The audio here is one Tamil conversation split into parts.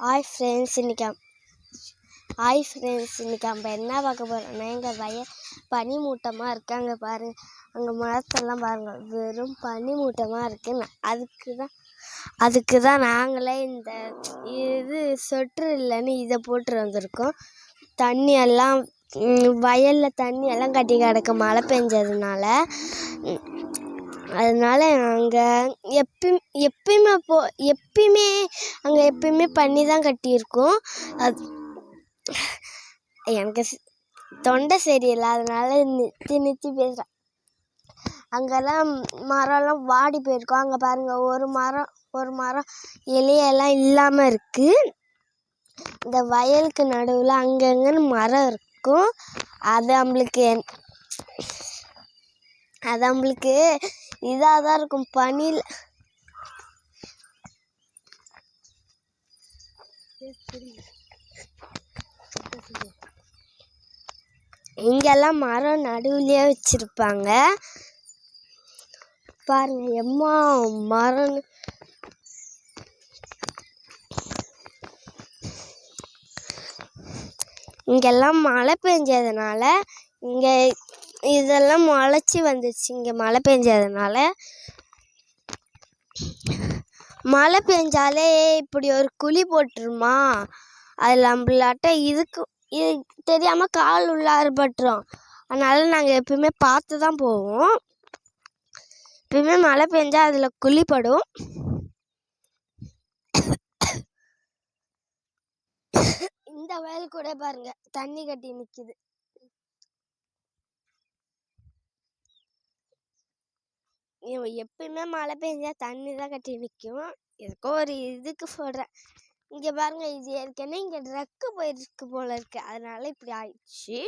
ஹாய் ஃப்ரெண்ட்ஸ் இன்றைக்கி ஹாய் ஃப்ரெண்ட்ஸ் இன்றைக்கி நம்ம என்ன பார்க்க போகிறோம்னா எங்கள் வய பனி மூட்டமாக இருக்குது அங்கே பாருங்க அங்கே மரத்தெல்லாம் பாருங்கள் வெறும் பனி மூட்டமாக இருக்குது அதுக்கு தான் அதுக்கு தான் நாங்களே இந்த இது சொட்ரு இல்லைன்னு இதை போட்டு வந்திருக்கோம். தண்ணி எல்லாம் வயலில் தண்ணி எல்லாம் கட்டி கிடக்க. மழை பெஞ்சதுனால. அதனால் அங்கே எப்பயும் எப்பயுமே போ எப்பயுமே அங்கே எப்பயுமே பண்ணி தான் கட்டியிருக்கோம். அது எனக்கு தொண்டை சரியில்லை அதனால் நிறுத்தி நிறுத்தி பேசுகிறேன் அங்கெல்லாம் மரம்லாம் வாடி போயிருக்கோம். அங்கே பாருங்கள் ஒரு மரம் ஒரு மரம் இலையெல்லாம் இல்லாமல் இருக்குது இந்த வயலுக்கு நடுவில் அங்கங்கன்னு மரம் இருக்கும். அது நம்மளுக்கு அது நம்மளுக்கு இதாக தான் இருக்கும் பனியில் இங்கெல்லாம் மரம் நடுவுலையே வச்சுருப்பாங்க. பாருங்க எம்மா மரம். இங்கெல்லாம் மழை பெஞ்சதுனால இங்கே இதெல்லாம் முளைச்சி வந்துச்சு இங்கே மழை பெஞ்சதுனால. மழை பெஞ்சாலே இப்படி ஒரு குழி போட்டுருமா? அது நம்மளாட்ட இதுக்கு இது தெரியாமல் கால் உள்ளாறு பட்டுரும். அதனால் நாங்கள் எப்பயுமே பார்த்து தான் போவோம். எப்பயுமே மழை பெஞ்சால் அதில் குழிப்படும் இந்த வயல் கூட பாருங்க தண்ணி கட்டி நிற்கிது எப்பயுமே மழை பெஞ்சா தண்ணி தான் கட்டி நிற்கும் எதுக்கோ ஒரு இதுக்கு சொல்கிறேன் இங்கே பாருங்க இது ஏற்கனவே இங்கே ட்ரக்கு போயிருக்கு போல இருக்கு. அதனால இப்படி ஆயிடுச்சு.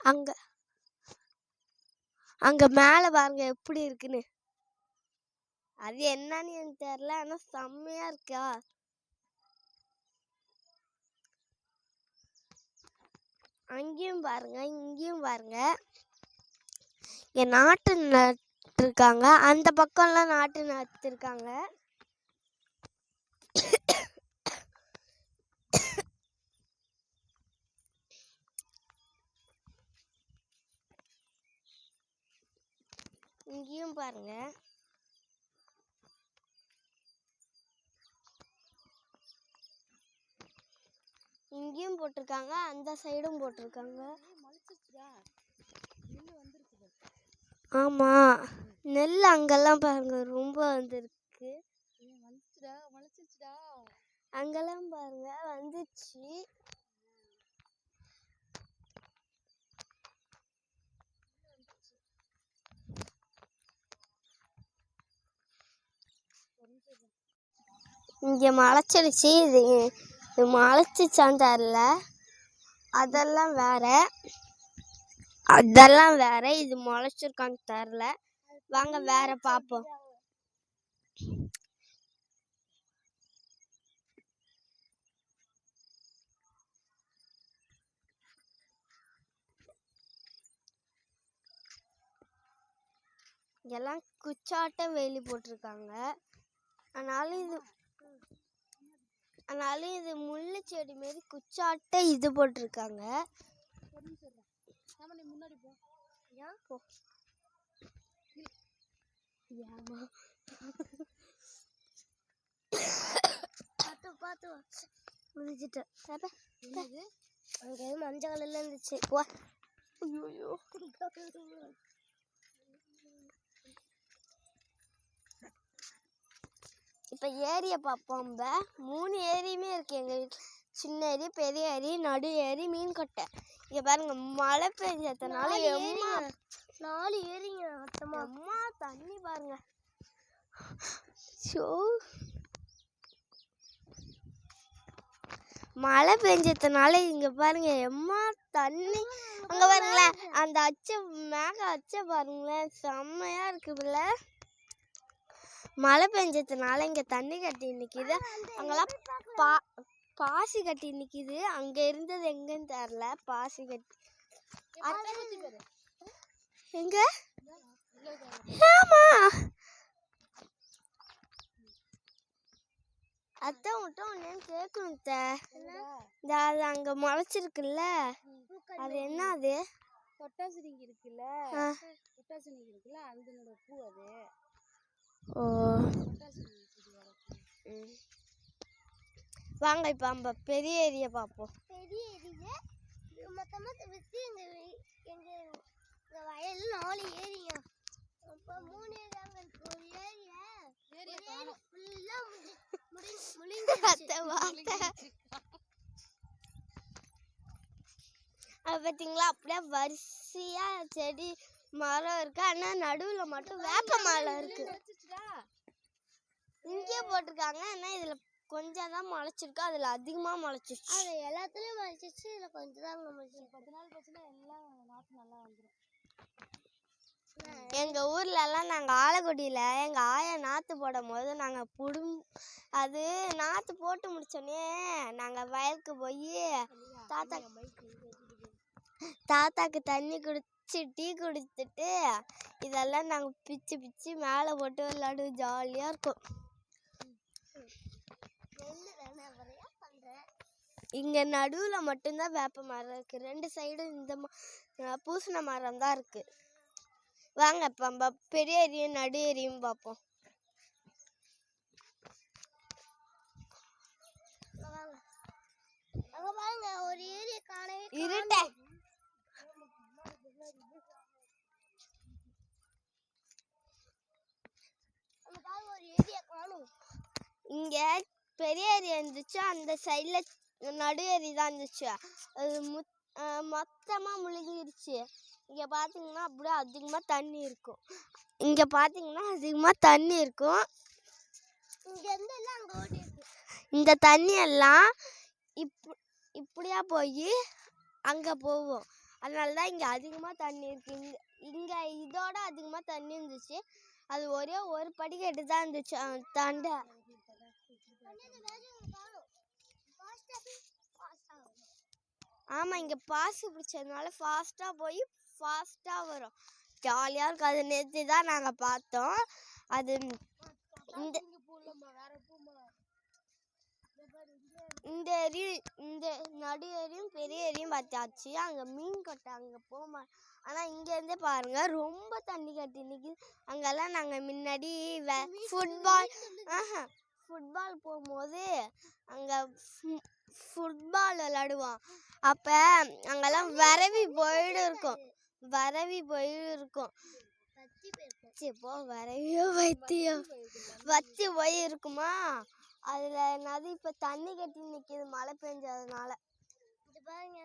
அங்க அங்க மேலே பாருங்க எப்படி இருக்குன்னு. அது என்னன்னு எனக்கு தெரியல ஆனா செம்மையா இருக்கா? அங்கேயும் பாருங்க இங்கேயும் பாருங்க. இங்கே நாட்டு நட்டுருக்காங்க. அந்த பக்கம்லாம் நாட்டு நட்டுருக்காங்க. இங்கேயும் பாருங்கள் இங்கேயும் போட்டிருக்காங்க அந்த சைடும் போட்டிருக்காங்க. ஆமா நெல் அங்கெல்லாம் பாருங்க ரொம்ப வந்துருக்கு. அங்கெல்லாம் பாருங்க வந்துச்சு. இங்க முளைச்சிடுச்சு இது இது முளைச்சிச்சான்னு தெரில அதெல்லாம் வேற. அதெல்லாம் வேற. இது முளைச்சிருக்கான்னு தெரில. வாங்க வேற பார்ப்போம் எல்லாம் குச்சாட்ட வேலி போட்டிருக்காங்க. அதனால இது அதனால இது முள்ளு செடி மாரி குச்சாட்ட இது போட்டிருக்காங்க. ஏன்? போ. ஏம்மா? பார்த்து பார்த்து வா. முடிஞ்சிட்டு அப்ப, அப்ப. அங்க மஞ்சள் கலர்ல இருந்துச்சு. ஐயோ இப்போ ஏரியை பார்ப்போம் மூணு ஏரியுமே இருக்கு எங்கள் வீட்டில் சின்ன ஏரி பெரிய ஏரி நடு ஏரி மீன் கொட்டை. இங்கே பாருங்க மழை பெஞ்சதுனால எம்மா நாலு ஏரிங்க மொத்தமாக அம்மா தண்ணி பாருங்க. ஷோ மழை பெஞ்சதுனால இங்க பாருங்க எம்மா தண்ணி. அங்க பாருங்களேன் அந்த அச்சை மேக அச்சை பாருங்களேன். செம்மையா இருக்குதுல்ல மழை பெஞ்சதுனால இங்க தண்ணி கட்டி நிக்குது. அங்கெல்லாம் பா பாசி கட்டி நிக்குது. அங்க இருந்தது எங்கன்னு தெரியல. பாசி கட்டி. எங்க? ஆமா. அத்தை மட்டும் ஒன்னு கேட்கணும் இந்த அது அங்க முளைச்சிருக்குல்ல. அது என்ன அது? தொட்டாசிரிங்கி இருக்குல்ல. ஆ. தொட்டாசிரிங்கி இருக்குல்ல. அதனோட பூ அது ஓ தொட்டாசிரிங்கி செடியோட பூ ம். வாங்க இப்போ நம்ம பெரிய ஏரியா பார்ப்போம். பெரிய ஏரிங்க. மொத்தமாக வச்சு எங்கள் எங்கள் இந்த வயலில் நாலு ஏரிங்க. அப்போ மூணு ஏரியாங்க இருக்கு ஒரு ஏரியா. ஏரியா ஏரி ஃபுல்லாக முடி முடி முழிஞ்சிருச்சு அத்தை வார்த்தை அது பார்த்தீங்களா அப்படியே வரிசையா செடி மரம் இருக்கு. ஆனா நடுவுல மட்டும் வேப்ப மரம் இருக்கு. இங்கேயே போட்டிருக்காங்க. ஆனா இதுல கொஞ்சம் தான் முளைச்சிருக்கு. அதுல அதிகமா முளைச்சிருச்சு. அது எல்லாத்துலேயும் முளைச்சிச்சு இதில் கொஞ்சம் தான் முளைச்சிச்சு பத்து நாள் போச்சுன்னா எல்லாம் நாற்று நல்லா வந்துடும் எங்க ஊர்ல எல்லாம் நாங்க ஆலக்குடியில எங்க ஆயா நாத்து போடும் போது நாங்க புடும் அது நாத்து போட்டு முடிச்சோடனே நாங்க வயலுக்கு போய் தாத்தா தாத்தாக்கு தண்ணி குடிச்சு டீ குடிச்சிட்டு இதெல்லாம் நாங்க பிச்சு பிச்சு மேலே போட்டு விளையாடுவோம். ஜாலியா இருக்கும். இங்க நடுவுல மட்டும்தான் வேப்ப மரம் இருக்கு. ரெண்டு சைடும் இந்த பூசண மரம் தான் இருக்கு. வாங்க இப்ப பெரிய ஏரியும் நடு ஏரியும் பார்ப்போம். இருட்ட அங்கே பாருங்க ஒரு ஏரியா காணும் இங்க பெரிய ஏரி இருந்துச்சு. அந்த சைடுல நடு ஏரி தான் இருந்துச்சு. அது முத்- அஹ் மொத்தமா முழுகிருச்சு. இங்க பாத்தீங்கன்னா அப்படியே அதிகமா தண்ணி இருக்கும். இங்க பாத்தீங்கன்னா அதிகமா தண்ணி இருக்கும். இங்கேருந்து எல்லாம் அங்கே ஓடி இருக்கு இந்த தண்ணி எல்லாம் இப் இப்படியா போய் அங்க போகும். அதனால தான் இங்க அதிகமா தண்ணி இருக்கு. இங்க இங்க இதோட அதிகமா தண்ணி இருந்துச்சு. அது ஒரே ஒரு படிக்கட்டு தான் இருந்துச்சு. தாண்ட. ஆமாம் இங்கே பாசு பிடிச்சதுனால ஃபாஸ்ட்டாக போய் ஃபாஸ்ட்டாக வரும். ஜாலியாக இருக்கும். அது நேற்று தான் நாங்கள் பார்த்தோம். அது இந்த இந்த ஏரியும் இந்த நடு எரியும் பெரிய எரியும் பார்த்தாச்சு. அங்கே மீன் கொட்டை அங்கே போமா ஆனால் இங்கேருந்தே பாருங்கள் ரொம்ப தண்ணி கட்டி நிற்கிது அங்கெல்லாம் நாங்கள் முன்னாடி ஃபுட்பால் ஆஹா ஃபுட்பால் போகும்போது அங்கே ஃபுட்பால் விளாடுவோம். அப்ப அங்கெல்லாம் வரவி போயிடு இருக்கும். வரவி போயிடு இருக்கும். போ வரவியோ வைத்தியம் வச்சு போய் இருக்குமா? அதுல என்னது இப்ப தண்ணி கட்டி நிக்குது மழை பெஞ்சதுனால. பாருங்க.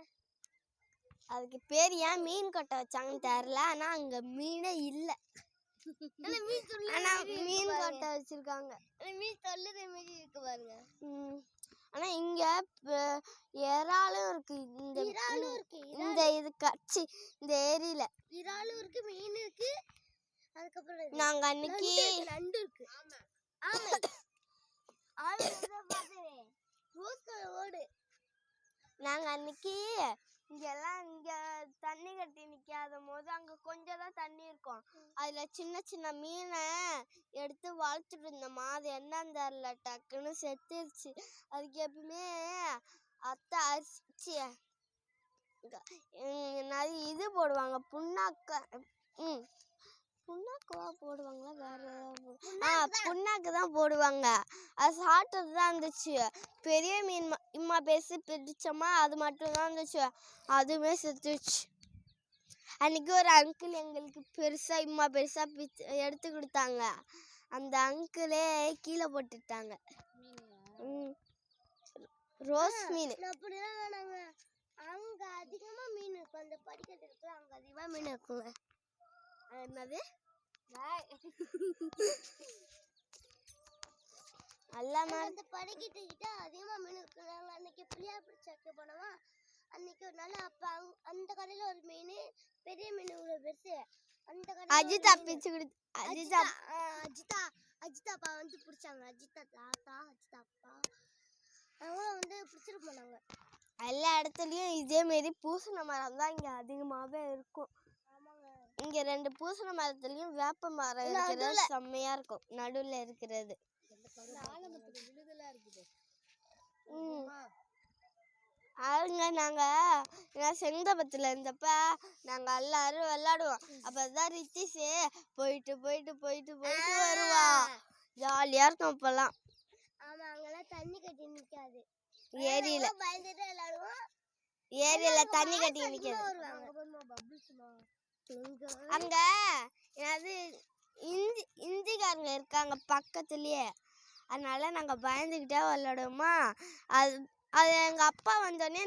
அதுக்கு பேர் ஏன் மீன் கொட்டை வச்சாங்கன்னு தெரியல. ஆனா அங்க மீனே இல்ல. ஆனா மீன் மீன் கொட்டை வச்சிருக்காங்க. மீன் தொல்லுற மாதிரி இருக்கு பாருங்க. ஆனா இங்க இறாலும் இருக்கு. இந்த இறாலும் இருக்கு இந்த இது கட்சி இந்த ஏரியில. இறாலும் இருக்கு மீன் இருக்கு. அதுக்கப்புறம் நாங்க அன்னைக்கு நண்டு இருக்கு, ஆமை. ஆமை. நாங்க அன்னைக்கு இங்கெல்லாம் இங்க தண்ணி கட்டி நிக்காத போது அங்க கொஞ்சம் தான் தண்ணி இருக்கும். அதுல சின்ன சின்ன மீனை எடுத்து வளர்த்துட்டு இருந்தோமா அது என்னன்னு தெரில டக்குன்னு செத்துருச்சு. அதுக்கு எப்பவுமே அத்தை அரிசி இது போடுவாங்க புண்ணாக்க ம். புண்ணாக்குவா போடுவாங்களா? வேற ஆ புண்ணாக்கு தான். போடுவாங்க. அது சாப்பிட்டது தான் இருந்துச்சு. பெரிய மீன் இம்மா பேசி பிடிச்சோமா அது மட்டும் தான் இருந்துச்சு. அதுவுமே செத்துச்சு அன்னைக்கு ஒரு அங்கிள் எங்களுக்கு பெருசா இம்மா பெருசா பிச்சு எடுத்து கொடுத்தாங்க. அந்த அங்கிளே கீழே போட்டுட்டாங்க. ரோஸ் மீன். அப்படிதான் அங்க அதிகமா மீன் இருக்கும். அந்த படிக்கட்டு இருக்குல்ல அங்க அதிகமா மீன் இருக்குங்க என்னது? எல்லாமே அந்த படிக்கட்டு கிட்ட அதிகமா மீன் அன்னைக்கு பிள்ளையார் பிடிச்சாக்க போனோமா? அன்னைக்கு ஒரு நாள் அப்ப அந்த கடையில ஒரு மீன் பெரிய மீன் இவ்வளவு பெருசு. அந்த கடையில அஜிதா பிச்சு கொடுத்து அஜிதா அஜிதா அஜிதா அப்பா வந்து பிடிச்சாங்க. அஜிதா தாத்தா அஜிதா அப்பா. வந்து பிடிச்சிட்டு போனாங்க. எல்லா இடத்துலயும் இதே மாரி பூசண மரம் தான் இங்க அதிகமாவே இருக்கும். இங்க ரெண்டு பூசண மரத்துலயும் வேப்ப மரம் இருக்கிறது செம்மையா இருக்கும். நடுவுல இருக்கிறது. அவங்க நாங்கள் நான் செங்கபத்தில் இருந்தப்ப நாங்கள் எல்லாரும் விளாடுவோம் அப்போ தான் ரித்திஷு போயிட்டு போயிட்டு போயிட்டு போயிட்டு வருவா. ஜாலியாக இருக்கும் அப்போல்லாம். ஆமா அங்கெல்லாம் தண்ணி கட்டி நிக்காது. ஏரியில். ஏரியில் தண்ணி கட்டி வருவாங்க. அங்க என்னது இந்தி இந்திக்காரங்க இருக்காங்க பக்கத்துலயே. அதனால நாங்க பயந்துக்கிட்டே விளாடுவோமா அது அது எங்க அப்பா வந்தோடனே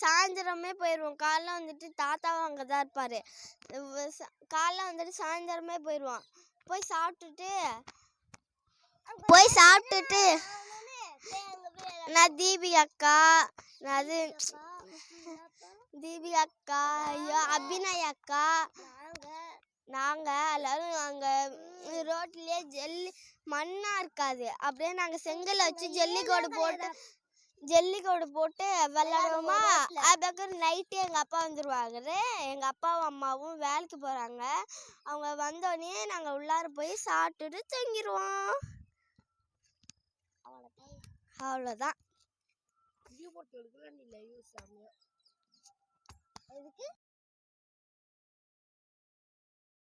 சாயந்தரமே போயிடுவோம் காலைல வந்துட்டு தாத்தாவும் அங்கே தான் இருப்பாரு காலைல வந்துட்டு சாயந்தரமே போயிடுவோம் போய் சாப்பிட்டுட்டு போய் சாப்பிட்டுட்டு நான் தீபி அக்கா நான் அது தீபி அக்கா ஐயோ அபிநய் அக்கா நாங்க எல்லாரும் அங்க ரோட்லயே ஜல்லி மண்ணா இருக்காது. அப்படியே நாங்க செங்கல்ல வச்சு ஜல்லிக்கோடு போட்டு ஜல்லிக்கோடு போட்டு விளையாடுவோமா அதுக்கப்புறம் நைட்டு எங்க அப்பா வந்துருவாங்க எங்க அப்பாவும் அம்மாவும் வேலைக்கு போறாங்க. அவங்க வந்தோடனே நாங்க உள்ளார போய் சாப்பிட்டுட்டு தூங்கிடுவோம் அவ்வளோதான் வீடியோ எதுக்கு